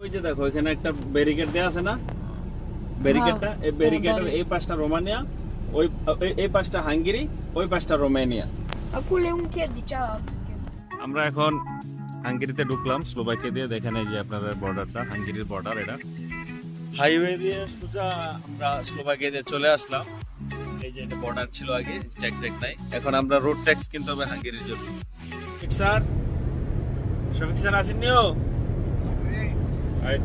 ওই যে দেখো এখানে একটা ব্যারিকেড দেয়া আছে না? ব্যারিকেডটা এই ব্যারিকেডের এই পাশটা রোমানিয়া ওই এই- পাশটা হাঙ্গেরি ওই পাশটা রোমানিয়া. আমরা এখন হাঙ্গেরিতে ঢুকলাম স্লোভাকিয়া দিয়ে। দেখেন এই যে আপনাদের বর্ডারটা হাঙ্গেরির বর্ডার এটা। হাইওয়ে দিয়ে সোজা আমরা স্লোভাকিয়া দিয়ে চলে আসলাম। এই যে এটা বর্ডার ছিল আগে চেক চেক নাই। এখন আমরা রোড ট্যাক্স কিনতে হবে হাঙ্গেরির জন্য। ঠিক স্যার শফিক স্যার আসেননিও?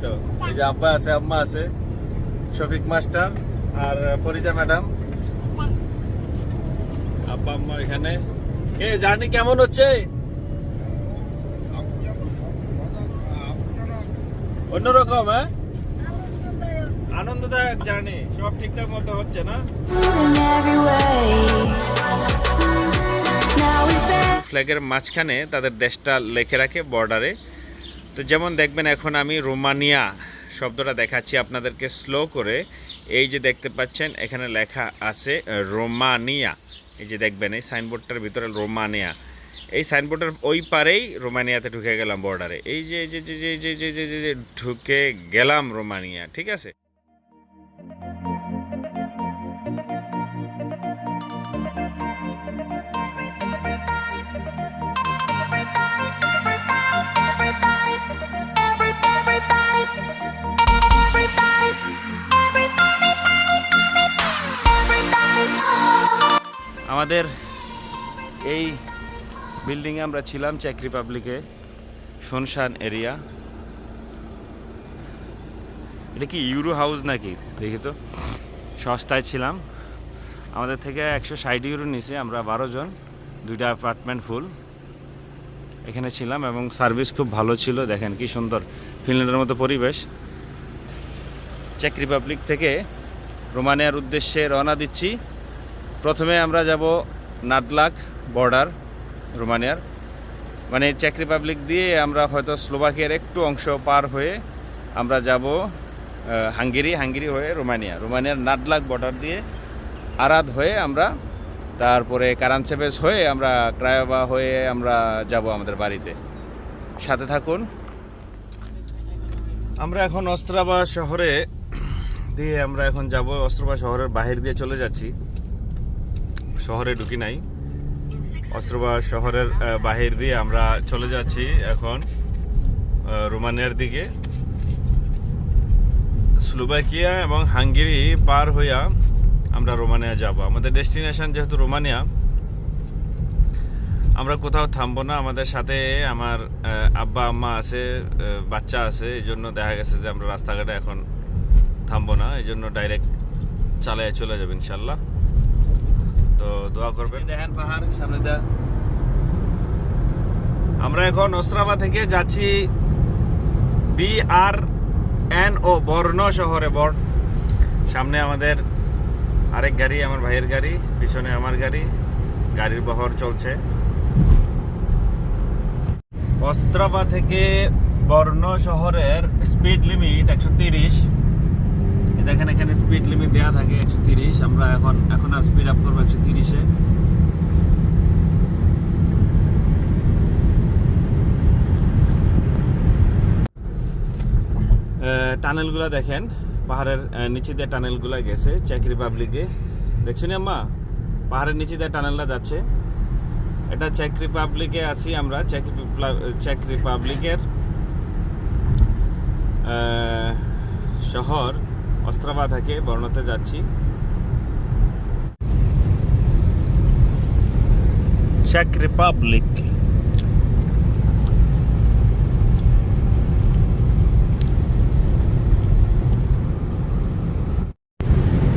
তো এই যে আব্বা আছে আম্মা আছে শফিক মাস্টার আর ফরিজা ম্যাডাম। আব্বা আম্মা এখানে। এ জার্নি কেমন হচ্ছে? অন্যরকম হ্যাঁ? আনন্দদায়ক জার্নি সব ঠিকঠাক মতো হচ্ছে না? ফ্ল্যাগের মাঝখানে তাদের দেশটা লেখে রাখে বর্ডারে তো যেমন দেখবেন এখন আমি রোমানিয়া শব্দটা দেখাচ্ছি আপনাদেরকে স্লো করে। এই যে দেখতে পাচ্ছেন, এখানে লেখা আছে রোমানিয়া। এই যে দেখবেন, এই সাইনবোর্ডটার ভিতরে রোমানিয়া। এই সাইনবোর্ডের ওই পারেই রোমানিয়াতে ঢুকে গেলাম বর্ডারে এই যে যে যে যে যে যে, ঢুকে গেলাম রোমানিয়া, ঠিক আছে? আমাদের এই বিল্ডিংয়ে আমরা ছিলাম চেক রিপাবলিকে শনশান এরিয়া এটা কি ইউরো হাউস নাকি? দেখি তো। সস্তায় ছিলাম। আমাদের থেকে একশো ষাট ইউরো নিচে আমরা বারো জন, দুইটা অ্যাপার্টমেন্ট ফুল এখানে ছিলাম এবং সার্ভিস খুব ভালো ছিল। দেখেন কি সুন্দর ফিনল্যান্ডের মতো পরিবেশ। চেক রিপাবলিক থেকে রোমানিয়ার উদ্দেশ্যে রওনা দিচ্ছি। প্রথমে আমরা যাব নাটলাক বর্ডার রোমানিয়ার। মানে চেক রিপাবলিক দিয়ে আমরা হয়তো স্লোভাকিয়ার একটু অংশ পার হয়ে আমরা যাব হাঙ্গেরি হাঙ্গেরি হয়ে রোমানিয়া। রোমানিয়ার নাটলাক বর্ডার দিয়ে আরাদ হয়ে আমরা তারপরে কারানসেপেস হয়ে আমরা ক্রায়োবা হয়ে আমরা যাব আমাদের বাড়িতে। সাথে থাকুন। আমরা এখন অস্ত্রাবা শহরে দিয়ে আমরা এখন যাব, অস্ত্রাবা শহরের বাহির দিয়ে চলে যাচ্ছি। শহরে ঢুকি নাই। অস্ত্রবা শহরের বাহির দিয়ে আমরা চলে যাচ্ছি এখন রোমানিয়ার দিকে। স্লোভাকিয়া এবং হাঙ্গেরি পার হইয়া আমরা রোমানিয়া যাব। আমাদের ডেস্টিনেশন যেহেতু রোমানিয়া, আমরা কোথাও থামবো না। আমাদের সাথে আমার আব্বা, আম্মা আছে বাচ্চা আছে, এই জন্য দেখা গেছে যে আমরা রাস্তাঘাটে এখন থামবো না। এই জন্য ডাইরেক্ট চালায় চলে যাব ইনশাল্লাহ। তো দোয়া করবেন। দেখেন পাহাড় সামনে দা আমরা এখন ওস্ত্রাবা থেকে যাচ্ছি বি আর এন ও বর্ণ শহরে বর্ণ। সামনে আমাদের আরেক গাড়ি আমার ভাইয়ের গাড়ি পিছনে আমার গাড়ি গাড়ির বহর চলছে। অস্ত্রাবা থেকে বর্ণ শহরের স্পিড লিমিট একশো তিরিশ। দেখেন এখানে স্পিড লিমিট দেওয়া থাকে একশো তিরিশ, আমরা এখন এখন আর স্পিড আপ করব একশো তিরিশে। টানেলগুলো দেখেন, পাহাড়ের নিচে দিয়ে টানেলগুলো গেছে চেক রিপাবলিকে দেখছেন আম্মা? পাহাড়ের নিচে দিয়ে টানেলটা যাচ্ছে। এটা চেক রিপাবলিকে আছি আমরা চেক চেক রিপাবলিকের শহর। অস্ত্রাবা থেকে বর্ণতে যাচ্ছি। চেক রিপাবলিক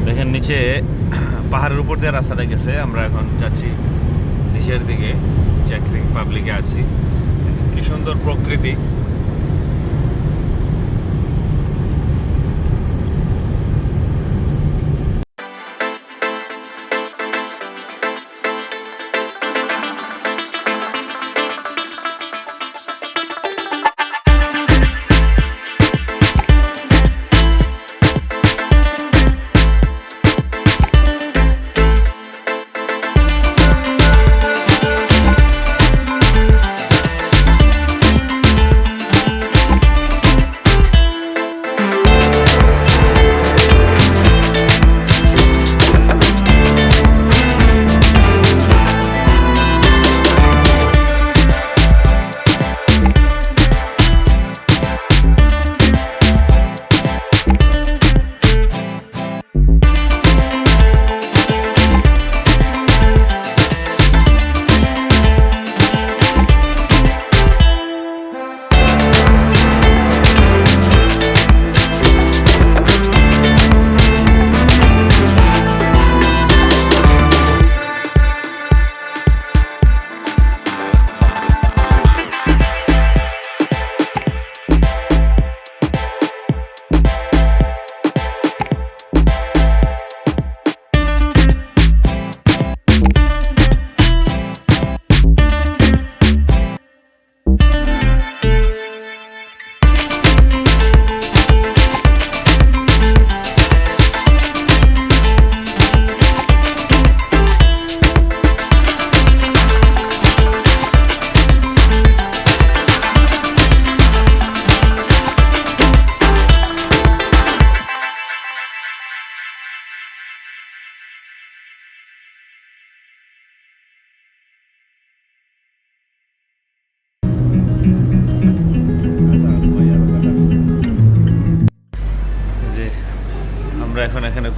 দেখেন নিচে পাহাড়ের উপর দিয়ে রাস্তাটা গেছে। আমরা এখন যাচ্ছি নিচের দিকে। চেক রিপাবলিকে আছি। কি সুন্দর প্রকৃতি।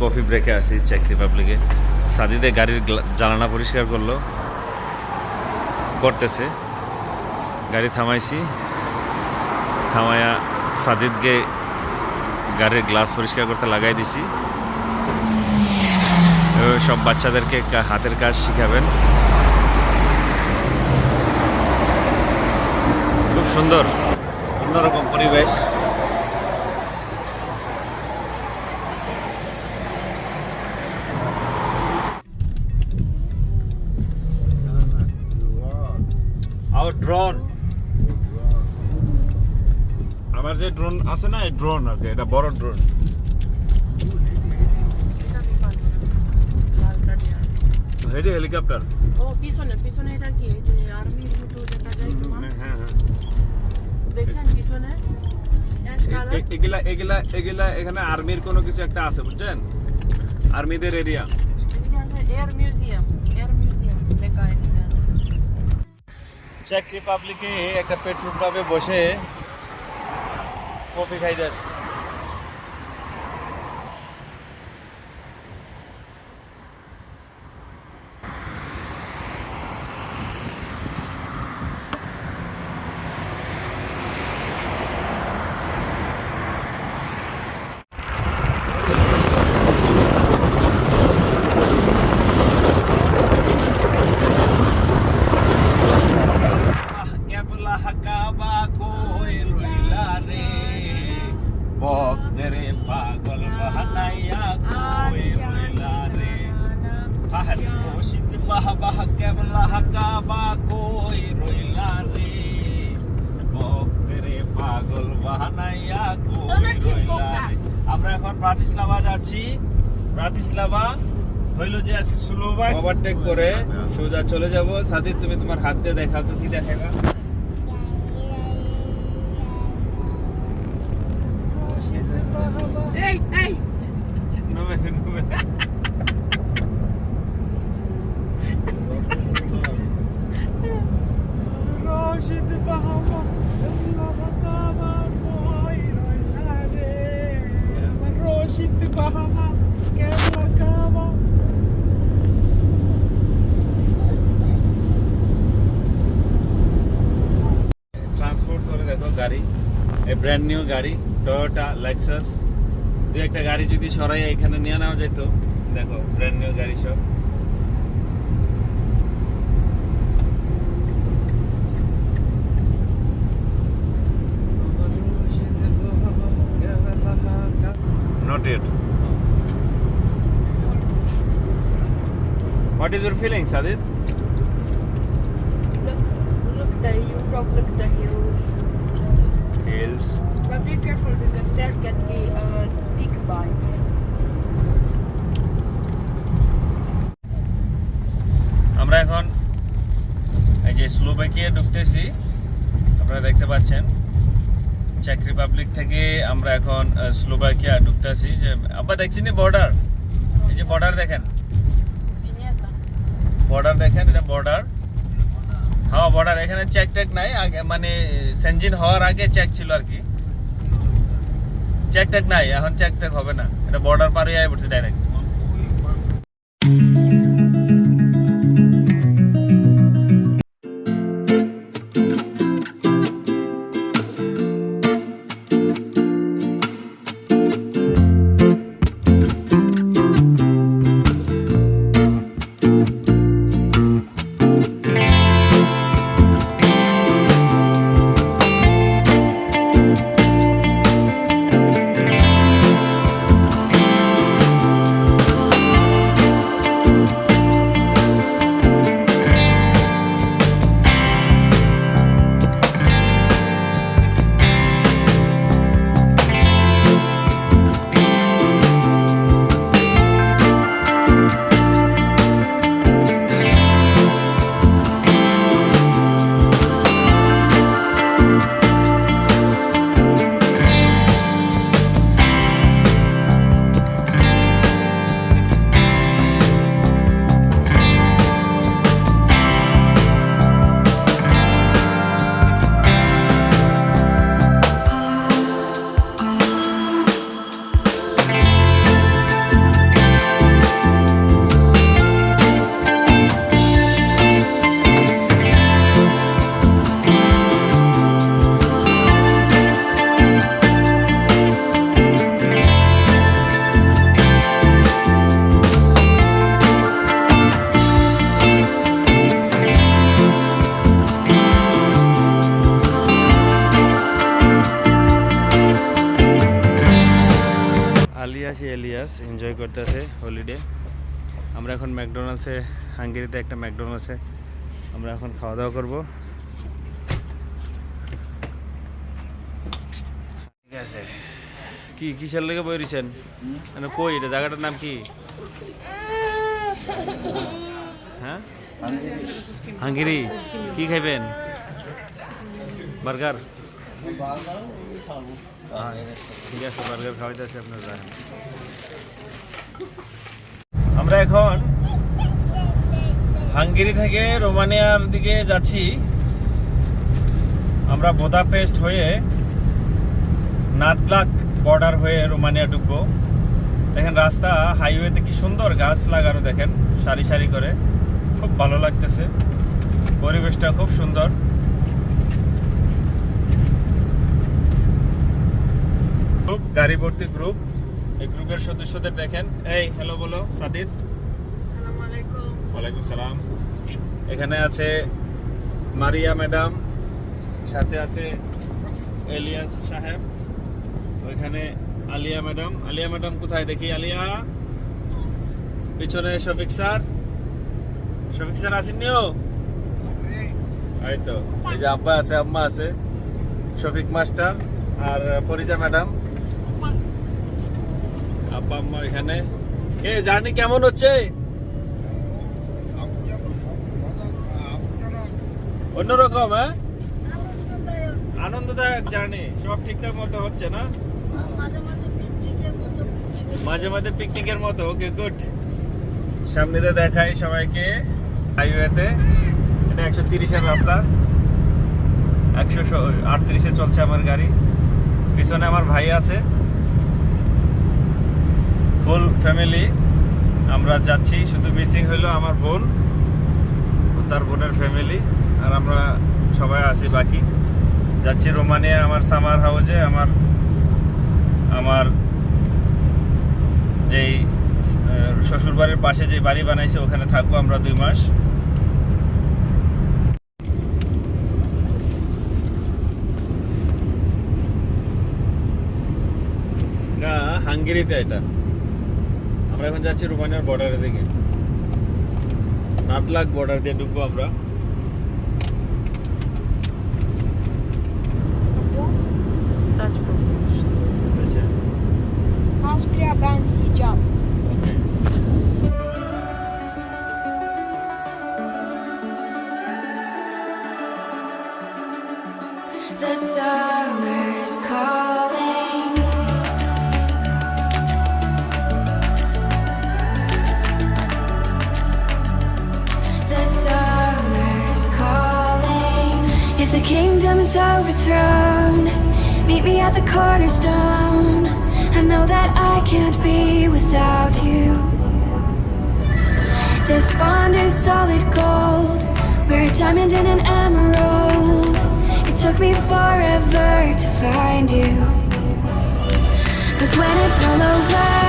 কফি ব্রেকে আছি চেক রিপাবলিকে সাদিদে গাড়ির জানালা পরিষ্কার করল। করতেছে। গাড়ি থামাইছি। থামায়া সাদিদকে গাড়ির গ্লাস পরিষ্কার করতে লাগাই দিছি। সব বাচ্চাদেরকে হাতের কাজ শিখাবেন। খুব সুন্দর। অন্যরকম পরিবেশ আওয়ার ড্রোন আমার যে ড্রোন আছে না এই ড্রোন আর কি এটা বড় ড্রোন হেডি হেলিকপ্টার? ও পিছনে পিছনে এটা কি? আর্মির মতো দেখা যায় তোমার? হ্যাঁ হ্যাঁ দেখছেন পিছনে? এগুলা এগুলা এগুলা এখানে আর্মির কোনো কিছু একটা আছে বুঝছেন? আর্মিদের area air museum air museum লেখা চেক রিপাবলিকে একটা পেট্রোল পাম্পে বসে কফি খাই সোজা চলে যাব। সাদিদ তুমি তোমার হাত দিয়ে দেখাও তো কি দেখাবা Hey, hey! নমে নমে রশিদ বাহামা বাবা কই রইলা রে রশিদ বাহামা কেমন কাবা ট্রান্সপোর্ট করে দেখো গাড়ি এই ব্র্যান্ড নিউ গাড়ি টয়োটা লেক্সাস দু একটা গাড়ি যদি সরাই এখানে নিয়ে নেওয়া যেত দেখো ব্র্যান্ড নিউ গাড়ি সব Not yet. What is your feeling, Sadid? Look, look the Europe, look the hills. Hills. But be careful because there can be uh, tick bites. আমরা এখন এই যে স্লোভাকিয়া ঢুকতেছি আপনারা দেখতে পাচ্ছেন চেক রিপাবলিক থেকে আমরা এখন স্লোভাকিয়া ঢুকতেছি। যে আব্বা দেখছি না বর্ডার এই যে বর্ডার দেখেন। বর্ডার দেখেন, এটা বর্ডার হ্যাঁ বর্ডার এখানে চেক টেক নাই, আগে মানে সেঞ্জিন হওয়ার আগে চেক ছিল আর কি। চেক টেক নাই, এখন চেক টেক হবে না। এটা বর্ডার পার হয়ে পড়ছে ডাইরেক্ট ম্যাকডোনাল্ডসে হাঙ্গেরিতে একটা ম্যাকডোনাল্ডসে আমরা এখন খাওয়া দাওয়া করব। ঠিক আছে। কি কিসের লেগে বই রয়েছেন মানে কই এটা জায়গাটার নাম কি? হ্যাঁ? হাঙ্গেরি। কি খাইবেন? বার্গার? ঠিক আছে বার্গার খাওয়াইতেছে আপনার আমরা এখন হাঙ্গেরি থেকে রোমানিয়ার দিকে যাচ্ছি। আমরা বোদাপেস্ট হয়ে নাটলাক বর্ডার হয়ে রোমানিয়া ঢুকবো দেখেন রাস্তা, হাইওয়েতে কি সুন্দর গাছ লাগানো দেখেন, সারি সারি করে। খুব ভালো লাগতেছে। পরিবেশটা খুব সুন্দর। গ্রুপ গাড়ি ভর্তি গ্রুপ এই গ্রুপের সদস্যদের দেখেন। এই হ্যালো বলো সাদিদ. ওয়ালাইকুম সালাম। এখানে আছে মারিয়া ম্যাডাম, সাথে আছে এলিয়াস সাহেব, ওইখানে আলিয়া ম্যাডাম। আলিয়া ম্যাডাম কোথায় দেখি? আলিয়া? পিছনে শফিক স্যার। শফিক স্যার আসেননিও এই তো এই যে আব্বা আছে, আম্মা আছে। শফিক মাস্টার আর পরিজা ম্যাডাম। আব্বা, আম্মা এখানে। এ, জার্নি কেমন হচ্ছে? অন্যরকম হ্যাঁ? আনন্দদায়ক। জার্নি সব ঠিকঠাক মতো হচ্ছে না? মাঝে মাঝে পিকনিকের মতো ওকে গুড সামনেতে দেখাই সবাইকে হাইওয়েতে এটা একশো তিরিশের রাস্তা। একশো আটত্রিশে চলছে আমার গাড়ি। পিছনে আমার ভাই আছে। ফুল ফ্যামিলি আমরা যাচ্ছি শুধু মিসিং হইল আমার বোন। তার বোনের ফ্যামিলি আর আমরা সবাই আছি বাকি। যাচ্ছি রোমানিয়া, আমার সামার হাউজে আমার আমার যেই শ্বশুরবাড়ির পাশে যে বাড়ি বানাইছে, ওখানে থাকব আমরা দুই মাস। না, হাঙ্গেরিতে এটা। আমরা এখন যাচ্ছি রোমানিয়ার বর্ডারের দিকে। নাটলাক বর্ডার দিয়ে ঢুকবো আমরা। If the kingdom is overthrown, meet me at the cornerstone. I know that I can't be without you. This bond is solid gold. We're a diamond and an emerald. It took me forever to find you. Cause when it's all over,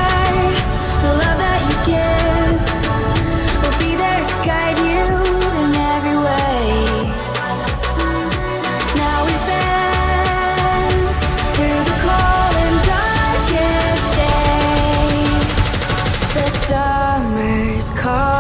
this car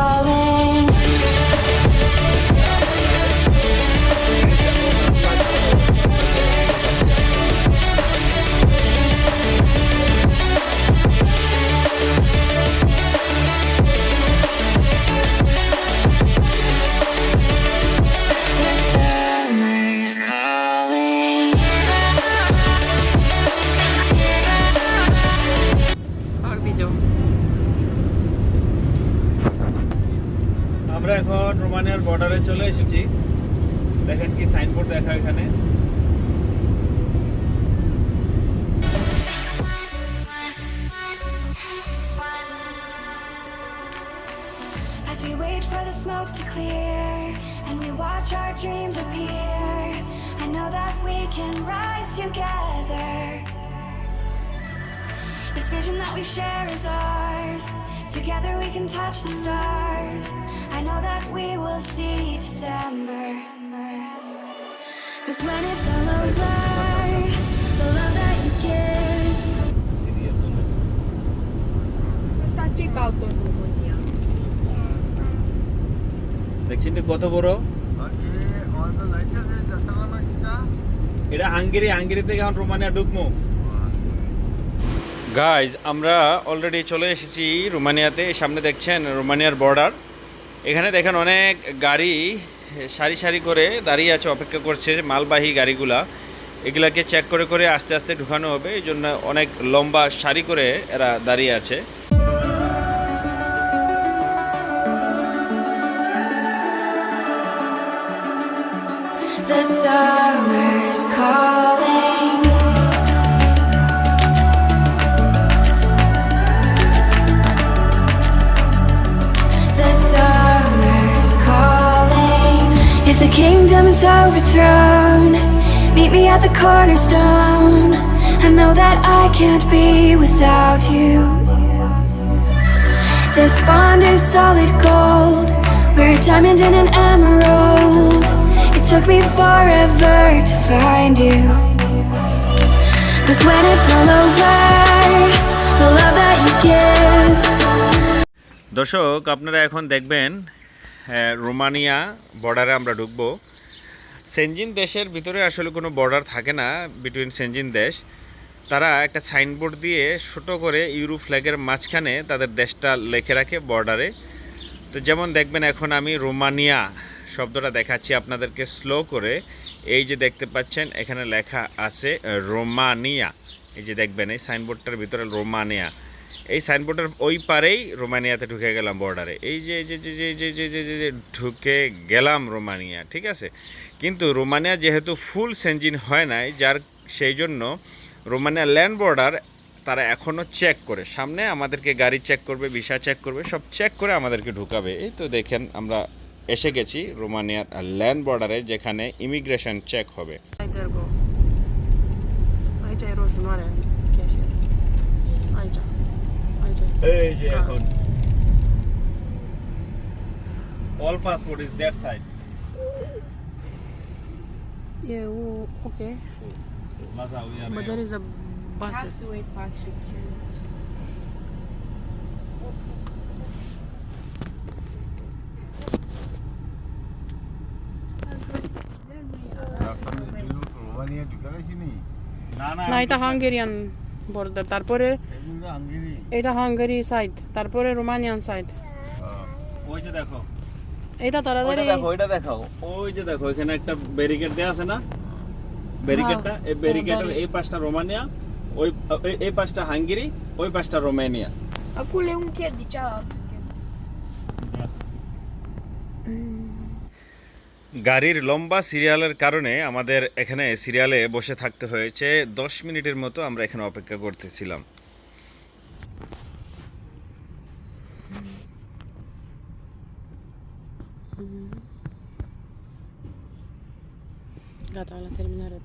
As we wait for the smoke to clear And we watch our dreams appear I know that we can rise together. This vision that we share is ours. Together we can touch the stars. I know that we will see December. Cause when it's all over The love that you give. Asta ce caută în দেখছেন কত বড়? এটা Hungary Hungary থেকে এখন Romania ঢুকবো। Guys আমরা already চলে এসেছি রোমানিয়াতে। সামনে দেখছেন রোমানিয়ার বর্ডার এখানে দেখেন অনেক গাড়ি সারি সারি করে দাঁড়িয়ে আছে, অপেক্ষা করছে মালবাহী গাড়িগুলা। এগুলাকে চেক করে করে আস্তে আস্তে ঢুকানো হবে। এই জন্য অনেক লম্বা সারি করে এরা দাঁড়িয়ে আছে। If the kingdom is overthrown, meet me at the cornerstone. I know that I can't be without you. This bond is solid gold. We're a diamond and an emerald. Took me forever to find you. Cause when it's all over, the love that you give. দর্শক আপনারা এখন দেখবেন হ্যাঁ, Romania বর্ডারে আমরা ঢুকবো Schengen দেশের ভিতরে আসলে কোনো বর্ডার থাকে না বিটুইন সেনজিন দেশ তারা একটা সাইনবোর্ড দিয়ে ছোটো করে ইউরো ফ্ল্যাগের মাঝখানে তাদের দেশটা লেখে রাখে বর্ডারে তো যেমন দেখবেন এখন আমি রোমানিয়া শব্দটা দেখাচ্ছি আপনাদেরকে স্লো করে। এই যে দেখতে পাচ্ছেন, এখানে লেখা আছে রোমানিয়া। এই যে দেখবেন, এই সাইনবোর্ডটার ভিতরে রোমানিয়া। এই সাইনবোর্ডের ওই পারেই রোমানিয়াতে ঢুকে গেলাম বর্ডারে। এই যে যে যে যে যে যে যে যে ঢুকে গেলাম রোমানিয়া, ঠিক আছে? কিন্তু রোমানিয়া যেহেতু ফুল সেঞ্জিন হয় নাই, যার সেই জন্য রোমানিয়া ল্যান্ড বর্ডার তারা এখনও চেক করে। সামনে আমাদেরকে গাড়ি চেক করবে, ভিসা চেক করবে, সব চেক করে আমাদেরকে ঢুকাবে। এই তো দেখেন আমরা এসে গেছি রোমানিয়ার ল্যান্ড বর্ডারে যেখানে ইমিগ্রেশন চেক হবে এই যে এখন. Yeah, okay. But there is a bus. You have to wait five, six minutes. এটা হাঙ্গেরিয়ান বর্ডার তারপরে এটা হাঙ্গেরি সাইড তারপরে রোমানিয়ান সাইড ওই যে দেখো। এটা তাড়াতাড়ি দেখো ওইটা দেখো ওই যে দেখো এখানে একটা ব্যারিকেড দেয়া আছে না? ব্যারিকেডটা এই ব্যারিকেডের এই পাশটা রোমানিয়া ওই এই- পাশটা হাঙ্গেরি ওই পাশটা রোমানিয়া Acolo e un গাড়ির লম্বা সিরিয়ালের কারণে আমাদের এখানে সিরিয়ালে বসে থাকতে হয়েছে দশ মিনিটের মতো আমরা এখানে অপেক্ষা করতেছিলাম Gata, la terminare.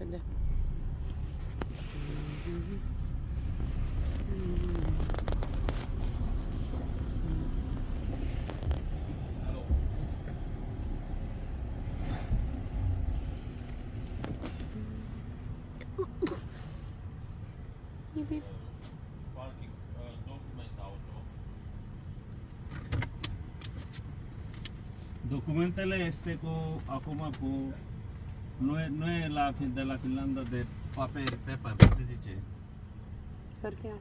Documentele este cu acum cu nu e, nu e la de la Finlanda de paper paper, cum se zice? Perché?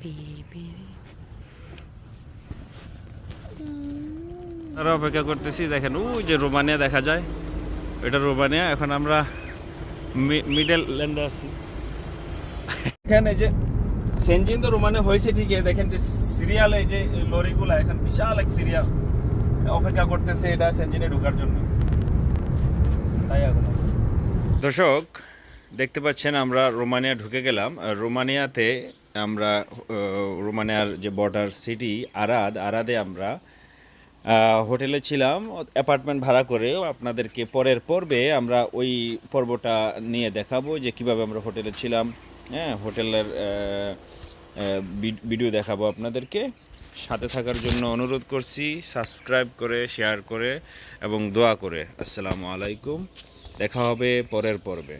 Beep. অপেক্ষা করতেছি, দেখেন, ওই যে রোমানিয়া দেখা যায়। এটা রোমানিয়া, এখন আমরা মিডল ল্যান্ডে আছি। এখানে যে সেনজিন তো রোমানিয়া হয়েছে ঠিকই, দেখেন যে সিরিয়াল এই যে লরিগুলা, এখন বিশাল এক সিরিয়াল অপেক্ষা করতেছে এটা সেনজিনে ঢোকার জন্য। তাই এখন দর্শক, দেখতে পাচ্ছেন আমরা রোমানিয়া ঢুকে গেলাম। রোমানিয়াতে আমরা রোমানিয়ার যে বর্ডার সিটি আরাদ, আরাদে আমরা হোটেলে ছিলাম। অ্যাপার্টমেন্ট ভাড়া করে আপনাদেরকে পরের পর্বে আমরা ওই পর্বটা নিয়ে দেখাবো যে কীভাবে আমরা হোটেলে ছিলাম। হ্যাঁ হোটেলের ভিডিও দেখাবো আপনাদেরকে। সাথে থাকার জন্য অনুরোধ করছি সাবস্ক্রাইব করে শেয়ার করে এবং দোয়া করে। আসসালামু আলাইকুম। দেখা হবে পরের পর্বে।